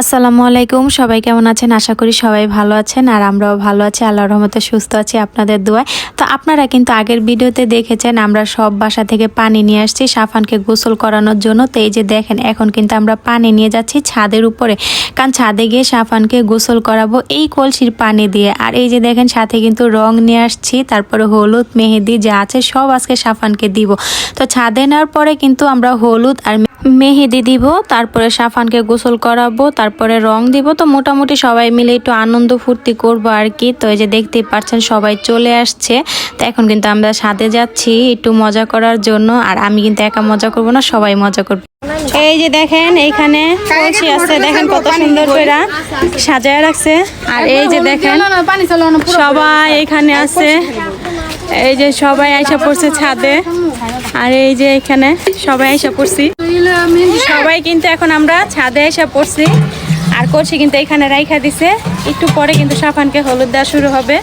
আসসালামু আলাইকুম। সবাই কেমন আছেন? আশা করি সবাই ভালো আছেন আর আমরাও ভালো আছি। আল্লাহর রহমতে সুস্থ আছি আপনাদের দোয়ায়। তো আপনারা কিন্তু আগের ভিডিওতে দেখেছেন আমরা সব বাসা থেকে পানি নিয়ে আসছি, সাফানকে গোসল করানোর জন্য। তো এই যে দেখেন, এখন কিন্তু আমরা পানি নিয়ে যাচ্ছি ছাদের উপরে। কারণ ছাদে গিয়ে সাফানকে গোসল করাবো এই কলসির পানি দিয়ে। আর এই যে দেখেন, সাথে কিন্তু রং নিয়ে আসছি, তারপরে হলুদ, মেহেদি যা আছে সব আজকে সাফানকে দিব। তো ছাদে নেওয়ার পরে কিন্তু আমরা হলুদ আর মেহেদি দিব, তারপরে সাফানকে গোসল করাবো তারপরে রং দিব, তো মোটামুটি সবাই মিলে একটু আনন্দ ফুর্তি করব আর কি। তো এই যে দেখতেই পাচ্ছেন, সবাই চলে আসছে। তো এখন কিন্তু আমরা সাথে যাচ্ছি একটু মজা করার জন্য, আর আমি কিন্তু একা মজা করব না, সবাই মজা করবে। এই যে দেখেন, এইখানে আছে, দেখেন কত সুন্দর করে সাজায় রাখছে। আর এই যে দেখেন, সবাই এখানে আছে। এই যে সবাই আইসা পড়ছে ছাদে। আর এই যে এখানে সবাই আইসা পড়ছি। সবাই কিন্তু এখন আমরা ছাদে আইসা পড়ছি। আর করছি কিন্তু এখানে রাইখা দিছে। একটু পরে কিন্তু সাফানকে হলুদ দেওয়া শুরু হবে।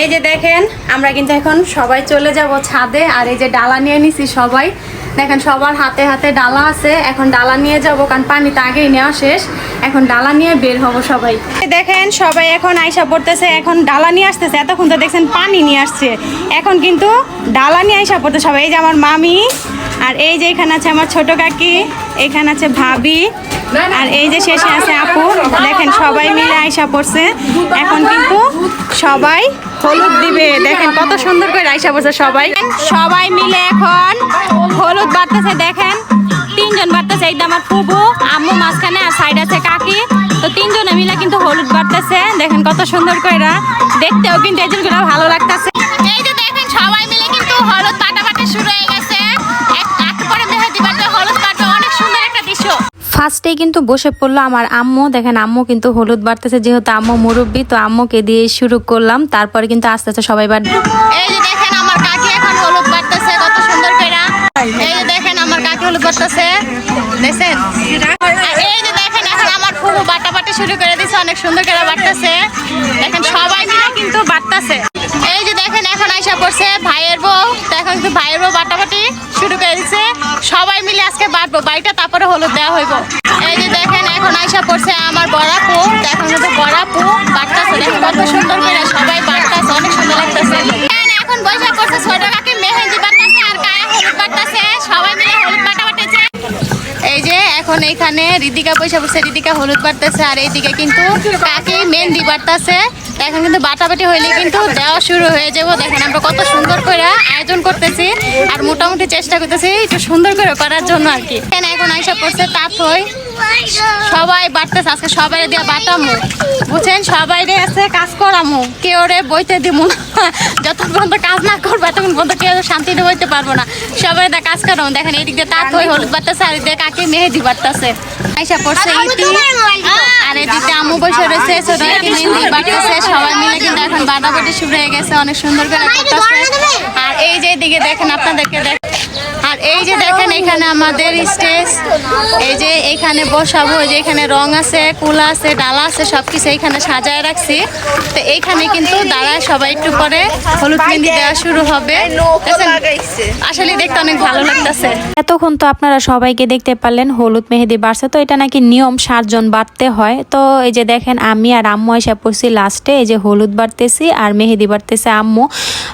এই যে দেখেন, আমরা কিন্তু এখন সবাই চলে যাব ছাদে। আর এই যে ডালা নিয়ে নিছি সবাই। দেখেন সবার হাতে হাতে ডালা আছে, এখন ডালা নিয়ে যাব, কারণ পানি তো আগেই নেওয়া শেষ। এখন ডালা নিয়ে বের হব সবাই। দেখেন সবাই এখন আইসা পড়তেছে, এখন ডালা নিয়ে আসতেছে, এতক্ষণ তো দেখছেন পানি নিয়ে আসছে। এখন কিন্তু ডালা নিয়ে আইসা পড়তে সবাই, এই যে আমার মামি, আর এই যে এখানে আছে আমার ছোট কাকি, এখানে আছে ভাবি, আর এই যে শেষে আছে আপু। দেখেন সবাই মিলে আইসা পড়ছে। এখন কিন্তু সবাই হলুদ দিবে। দেখেন কত সুন্দর করে রাইসা বসে সবাই। সবাই মিলে এখন হলুদ বাড়তেছে, দেখেন। তিনজন বাড়তেছে এইটা আমার ফুবু, আম্মু মাঝখানে আর সাইড আছে কাকি। তো তিনজনে মিলে কিন্তু হলুদ বাড়তেছে। দেখেন কত সুন্দর করে দেখতেও কিন্তু জন্য ভালো লাগতেছে। এই যে দেখেন, সবাই মিলে কিন্তু হলুদ পাটাপাটি শুরু হয়ে গেছে। ফার্স্টে কিন্তু বসে পড়ল আমার আম্মু। দেখেন আম্মু কিন্তু হলুদ বাড়তেছে, যেহেতু আম্মু মুরব্বী, তো আম্মুকে দিয়ে শুরু করলাম। তারপরে কিন্তু আস্তে আস্তে সবাই বাড়বে এই যে দেখেন আমার কাকি এখন হলুদ বাড়তেছে, কত সুন্দর এই যে দেখেন আমার কাকি হলুদ বাটতেছে দেখছেন? এই যে দেখেন এখন আমার ফুফু বাটাবাটি শুরু করে দিছে, অনেক সুন্দর করে বাটতেছে দেখেন সবাই মিলে কিন্তু বাটতেছে এই যে দেখেন এখন আইসা পড়ছে ভাইয়ের বউ। তো কিন্তু ভাইয়ের বউ বাটাবাটি শুরু করে দিছে। সবাই মিলে আজকে বাটবো বাড়িটা তারপরে হলুদ দেওয়া হইব। এই যে দেখেন এখন আইসা পড়ছে আমার বড়াপু তো এখন কিন্তু বড়াপু বাটতেছে এখন রিদিকা পয়সা পড়ছে, রিদিকা হলুদ বাড়তেছে, আর এইদিকে কিন্তু কাকি মেহেন্দি বাড়তেছে। এখন কিন্তু বাটাবাটি হইলে কিন্তু দেওয়া শুরু হয়ে যাব। দেখেন আমরা কত সুন্দর করে আয়োজন করতেছি আর মোটামুটি চেষ্টা করতেছি একটু সুন্দর করে করার জন্য আর কি। এখানে এখন আইসা পড়ছে তাঁত হই। সবাই বাড়তেছে আজকে সবাই দিয়ে বাটামু বুঝছেন? সবাই রে আছে কাজ করামু। কেউ রে বইতে না। যতক্ষণ পর্যন্ত কাজ না করবা তখন পর্যন্ত কেউ শান্তিতে বইতে পারব না। সবাই দা কাজ করাম। দেখেন এদিক দিয়ে তাঁত হই হলুদ বাড়তেছে আর এদিকে কাকে মেহেদি বাড়তেছে। আইসা পড়ছে ইতি। আর এদিকে আমু বসে রয়েছে ছোট কাকি মেহেদি বাড়তেছে। সবাই মিলে কিন্তু এখন বাটাবাটি শুরু হয়ে গেছে অনেক সুন্দর করে করতেছে। আর এই যে এদিকে দেখেন আপনাদেরকে দেখ আর এই যে দেখেন এখানে আমাদের স্টেজ। এই যে এখানে বসাবো এই যে এখানে রং আছে কুলা আছে ডালা আছে সবকিছু এখানে সাজায় রাখছি। তো এইখানে কিন্তু দাঁড়ায় সবাই একটু পরে হলুদ মেহেন্দি দেওয়া শুরু হবে। আসলে দেখতে অনেক ভালো লাগতেছে। এতক্ষণ তো আপনারা সবাইকে দেখতে পারলেন হলুদ মেহেদি বাড়ছে। তো এটা নাকি নিয়ম সাতজন বাড়তে হয়। তো এই যে দেখেন আমি আর আম্মু এসে পড়ছি লাস্টে। এই যে হলুদ বাড়তেছি আর মেহেদি বাড়তেছে আম্মু।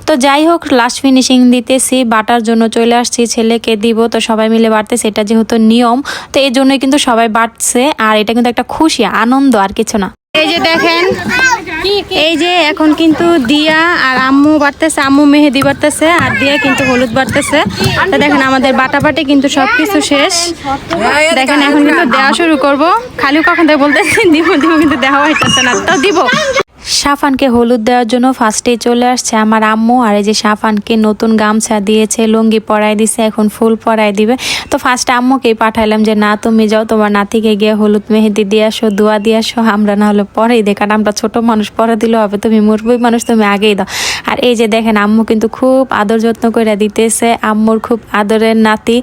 তো যাই হোক লাস্ট ফিনিশিং দিতেছি বাটার জন্য চলে আসছি ছেলেকে দিব, তো সবাই মিলে বাড়তেছে এটা যেহেতু নিয়ম, তো এই জন্যই কিন্তু সবাই বাড়ছে, আর এটা কিন্তু একটা খুশি, আনন্দ, আর কিছু না। এই যে দেখেন, এই যে এখন কিন্তু দিয়া আর আম্মু বাড়তেছে, আম্মু মেহেদি বাড়তেছে, আর দিয়া কিন্তু হলুদ বাড়তেছে। তো দেখেন আমাদের বাটাবাটি কিন্তু সবকিছু শেষ। দেখেন এখন কিন্তু দেওয়া শুরু করব। খালি কখন থেকে বলতেছি, দিব দিব কিন্তু দেওয়া হইতেছে না, তো দিব। সাফানকে হলুদ দেওয়ার জন্য ফার্স্টেই চলে আসছে আমার আম্মু। আর এই যে সাফানকে নতুন গামছা দিয়েছে, লুঙ্গি পরাই দিছে, এখন ফুল পরাই দিবে। তো ফার্স্ট আম্মুকেই পাঠাইলাম যে, না, তুমি যাও, তোমার নাতিকে গিয়ে হলুদ মেহেদি দিয়ে আসো, দোয়া দিয়ে আসো, আমরা না হলে পরেই দে কারণ আমরা ছোটো মানুষ, পরে দিলেও হবে, তুমি মুরবি মানুষ, তুমি আগেই দাও। আর এই যে দেখেন, আম্মু কিন্তু খুব আদর যত্ন করে দিতেছে, আম্মুর খুব আদরের নাতি।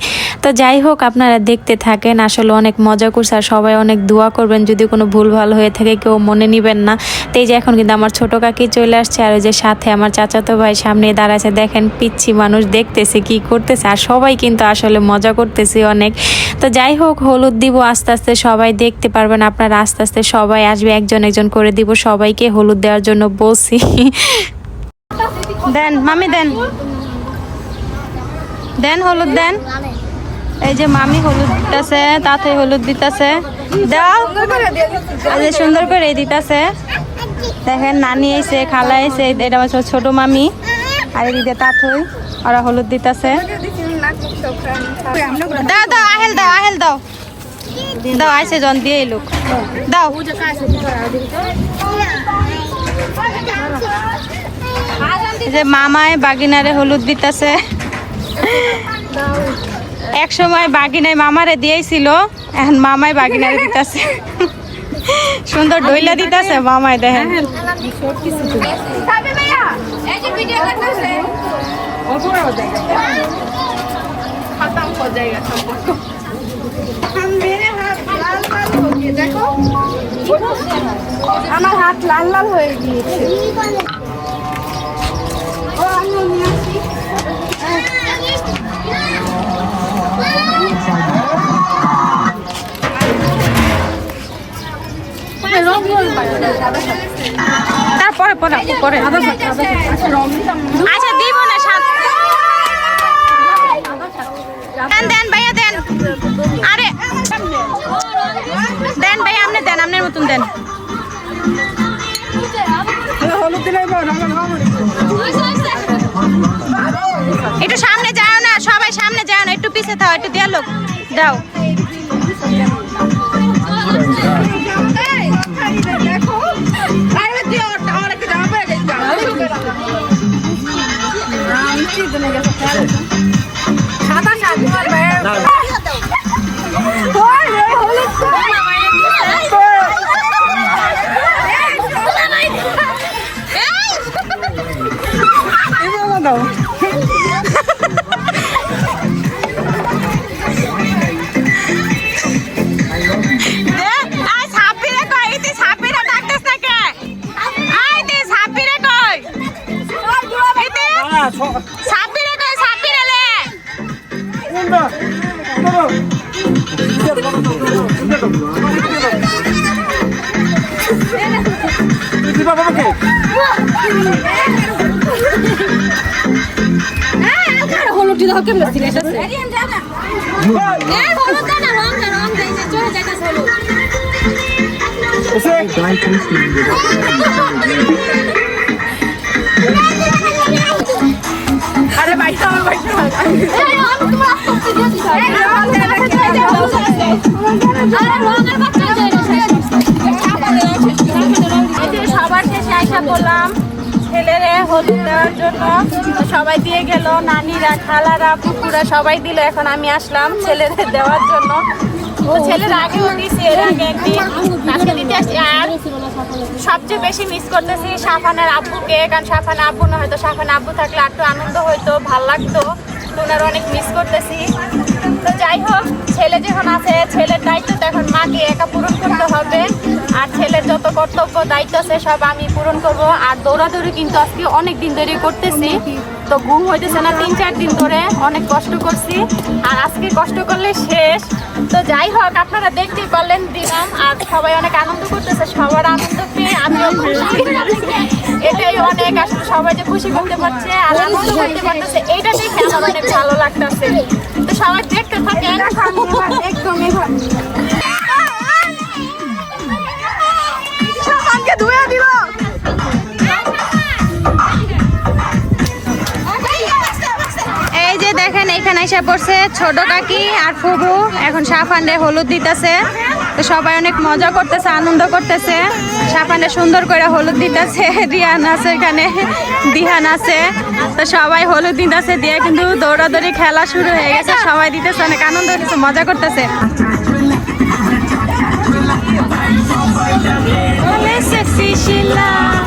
তো যাই হোক, আপনারা দেখতে থাকেন, আসলে অনেক মজা করছে, আর সবাই অনেক দোয়া করবেন, যদি কোনো ভুল ভালো হয়ে থাকে, কেউ মনে নিবেন না। তো এই যে এখন এখন কিন্তু আমার ছোট কাকি চলে আসছে আর ওই যে সাথে আমার চাচাতো ভাই সামনে দাঁড়াচ্ছে দেখেন পিচ্ছি মানুষ দেখতেছে কি করতেছে আর সবাই কিন্তু আসলে মজা করতেছে অনেক। তো যাই হোক, হলুদ দিব, আস্তে আস্তে সবাই দেখতে পারবেন, আপনারা আস্তে আস্তে সবাই আসবে, একজন একজন করে দিব, সবাইকে হলুদ দেওয়ার জন্য বসি দেন, মামি দেন। দেন হলুদ, দেন। এই যে মামি হলুদ দিতেছে, তাতে হলুদ দিতেছে। দাও। সুন্দর করে দিতেছে। দেখেন, নানি এসে খালা এসে এটা হচ্ছে ছোট মামি। আর এদিকে তাথই ওরা হলুদ দিতেছে। দাও দাও, আহেল দাও আহেল দাও। দাও আইসে জন, দিয়ে লোক। দাও। যে মামায় বাগিনারে হলুদ দিতেছে। এক সময় বাগিনায় মামারে দিয়েছিল, এখন মামায় বাগিনারে দিতেছে। সুন্দর ডইলা দিতেছে মামায় দেখেন। আমার হাত লাল লাল হয়ে গিয়েছে। তারপরে পরে পরে আচ্ছা দিব না সাত দেন দেন ভাইয়া দেন আরে দেন ভাইয়া আপনি দেন আপনার মতন দেন একটু সামনে যাও না সবাই সামনে যাও না একটু পিছে থাও একটু দেওয়া লোক দাও সাদা সাদা দিছি এই রং আরে রঙের বাচ্চা যাই সবার শেষে আইসা বললাম ছেলেরে হলুদ দেওয়ার জন্য। সবাই দিয়ে গেল নানিরা খালারা পুকুরা সবাই দিল, এখন আমি আসলাম ছেলেদের দেওয়ার জন্য। ও ছেলের আগেও দিছি আগে একদিন। আর সবচেয়ে বেশি মিস করতেছি সাফানের আব্বুকে, কারণ সাফান আব্বু না হয়তো সাফান আব্বু থাকলে একটু আনন্দ হইতো, ভালো লাগতো। ওনার অনেক মিস করতেছি। তো যাই হোক, ছেলে যখন আছে, ছেলের দায়িত্ব তো এখন মাকে একা পূরণ করতে হবে। আর ছেলের যত কর্তব্য, দায়িত্ব আছে, সব আমি পূরণ করব। আর দৌড়াদৌড়ি কিন্তু আজকে অনেক দিন ধরে করতেছি। তো ঘুম হইতেছে না তিন চার দিন ধরে অনেক কষ্ট করছি আর আজকে কষ্ট করলে শেষ। তো যাই হোক আপনারা দেখতেই পারলেন দিলাম আর সবাই অনেক আনন্দ করতেছে সবার আনন্দ পেয়ে আমিও খুশি। এটাই অনেক আসলে সবাই যে খুশি করতে পারছে আর আনন্দ করতে পারতেছে এইটা দেখে আমার অনেক ভালো লাগতেছে। তো সবাই দেখতে থাকেন। একদমই ধুয়ে দিল। এখানে এসে পড়ছে ছোট কাকি আর ফুবু এখন সাফান্ডে হলুদ দিতেছে। তো সবাই অনেক মজা করতেছে, আনন্দ করতেছে। সাফান্ডে সুন্দর করে হলুদ দিতেছে, রিয়ান আছে এখানে, দিহান আছে। তো সবাই হলুদ দিতেছে, দিয়ে কিন্তু দৌড়াদৌড়ি খেলা শুরু হয়ে গেছে, সবাই দিতেছে, অনেক আনন্দ হচ্ছে, মজা করতেছে। Sheila.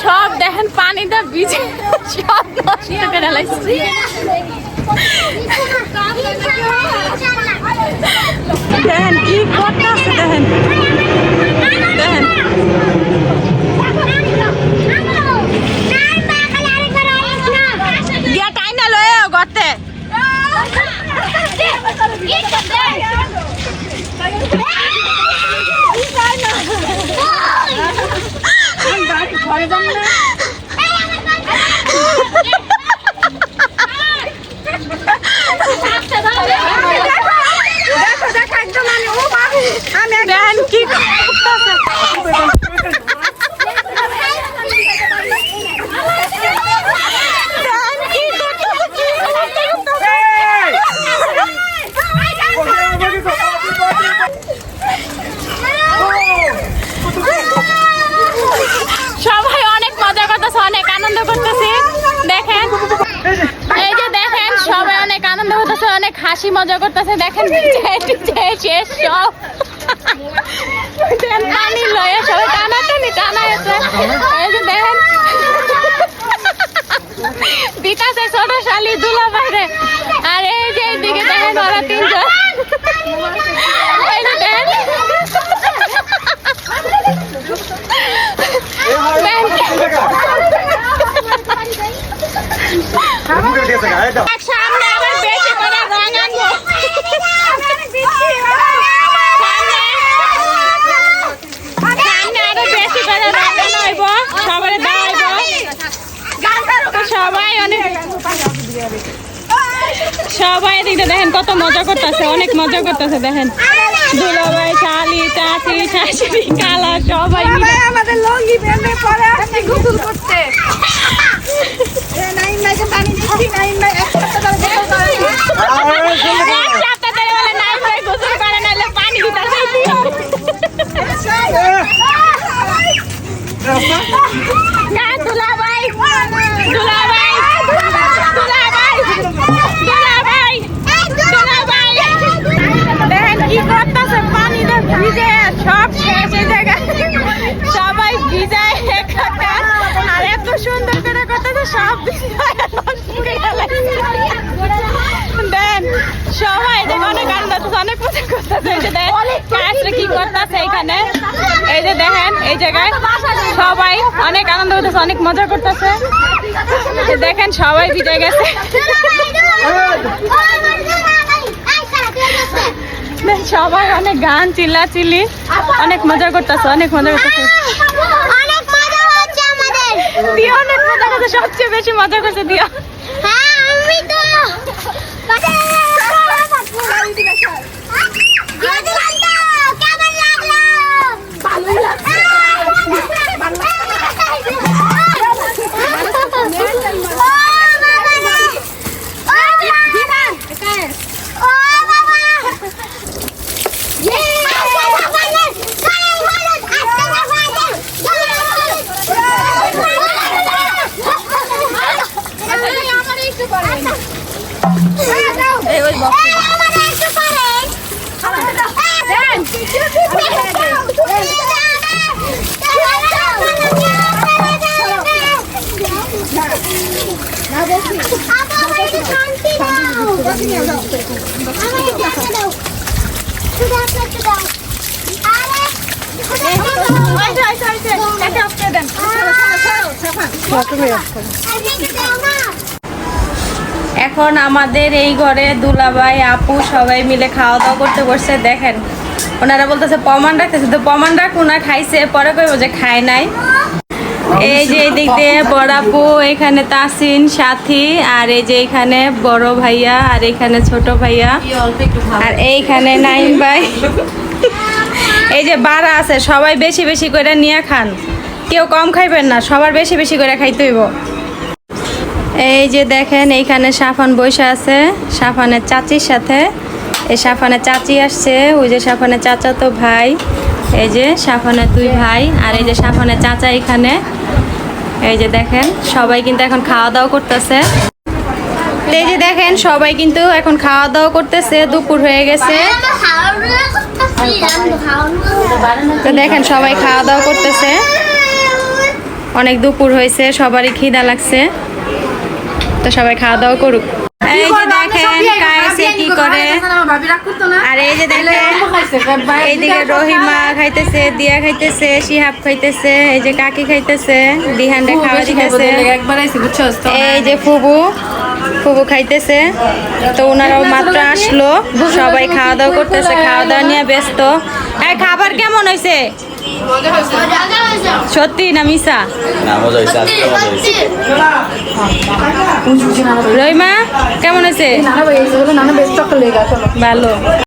সব দেখেন পানিটা ভিজে সব নষ্ট করে দেখেন কি করতেছে দেখেন। দেখেন। লয়ে গতে দেখেন কি করতেছে দেখেন কি করতেছে কি করতেছে সবাই অনেক মজা করতেছে অনেক আনন্দ করতেছে দেখেন এই যে দেখেন সবাই অনেক আনন্দ করতেছে অনেক হাসি মজা করতেছে দেখেন ভিজে টিজে শেষ সব। পানি লয়ে সবাই টানাটানি টানাইছে। এই যে দেখেন। দিতাছে ছোট শালি দুলা বাইরে। আর এই যে এইদিকে দেখেন ওরা তিনজন। এই যে দেখেন। সামনে আবার বেশি করে রং আনব সামনে আরও বেশি করে রং আনাইব সবাই দাঁড়াইব সবাই অনেক সবাই দেখতে দেখেন কত মজা করতেছে, অনেক মজা করতেছে, দেখেন। দুলাভাই, শালি, চাচি, শাশুড়ি, কালা, সবাই আমাদের লঙ্গি বেঁধে পরে আসছে, গোসল করতে নাইন নাইকে পানি দিচ্ছি নাইন নাই এক সপ্তাহ ধরে গোসল করে এক সপ্তাহ ধরে বলে নাই ভাই গোসল করে নাইলে পানি দিতেছে দুলাভাই দুলাভাই দুলাভাই দুলাভাই দুলাভাই দেখেন কি করতেছে পানিতে ভিজে সব শেষ এই জায়গায় সবাই ভিজায় একাকার আর এত সুন্দর করে করতেছে সব ভিজায় পুড়ে গেলে দেন সবাই দেখো অনেক আনন্দ হচ্ছে, অনেক মজা করতেছে এই যে করতেছে এখানে? এই যে দেখেন এই জায়গায় সবাই অনেক আনন্দ করতেছে অনেক মজা করতেছে। দেখেন সবাই ভিজে গেছে। সবাই অনেক গান চিল্লা চিল্লি অনেক মজা করতেছে অনেক মজা করতেছে। অনেক মজা হচ্ছে আমাদের। মজা সবচেয়ে বেশি মজা করছে দিয়া হ্যাঁ আমি তো দিয়েছিলাম তো, কেমন লাগল? ও বাবা রে! ও বাবা! ও বাবা! আজকে সকালে গায়ে হলুদ, আজকে সকালে গায়ে হলুদ। আমার একটু করেন। এই ওই বক্স এই, আমার একটু করেন। দেন। আমার একটু শান্তি দাও। আমার একটু শান্তি দাও। শুধু একটা একটু দাও। আরে, আপনি একটু দাও না। এখন আমাদের এই ঘরে দুলাভাই, আপু সবাই মিলে খাওয়া দাওয়া করতে বসছে। দেখেন, ওনারা বলতেছে, প্রমাণ রাখতেছে। তো প্রমাণ রাখ ওনা খাইছে। পরে কইব যে খায় নাই। এই যে দিক দিয়ে বড়াপু, এখানে তাসিন, সাথী, আর এই যে এখানে বড় ভাইয়া, আর এখানে ছোট ভাইয়া, আর এইখানে নাইম ভাই। এই যে বাড়া আছে, সবাই বেশি বেশি করে নিয়ে খান। কেউ কম খাইবেন না, সবার বেশি বেশি করে খাইতে হইব। এই যে দেখেন, এইখানে সাফান বসে আছে, সাফানের চাচির সাথে। এই সাফানের চাচি আসছে, ওই যে সাফানের চাচা তো ভাই। এই যে সাফানের দুই ভাই আর এই যে সাফানের চাচা এখানে। এই যে দেখেন, সবাই কিন্তু এখন খাওয়া দাওয়া করতেছে। এই যে দেখেন, সবাই কিন্তু এখন খাওয়া দাওয়া করতেছে, দুপুর হয়ে গেছে। তো দেখেন, সবাই খাওয়া দাওয়া করতেছে। অনেক দুপুর হয়েছে, সবারই খিদা লাগছে। তো সবাই খাওয়া দাওয়া করুক এই যে দেখেন কায়েসে কি করে। আর এই যে দেখেন এইদিকে রহিমা খাইতেছে দিয়া খাইতেছে শিহাব খাইতেছে এই যে কাকি খাইতেছে দিহান্ডে খাওয়া দিতেছে। এই যে ফুবু ফুবু খাইতেছে তো ওনারাও মাত্র আসলো। সবাই খাওয়া দাওয়া করতেছে খাওয়া দাওয়া নিয়ে ব্যস্ত। এই খাবার কেমন হয়েছে সত্যি না হয়েছে রহিমা কেমন আছে? ভালো।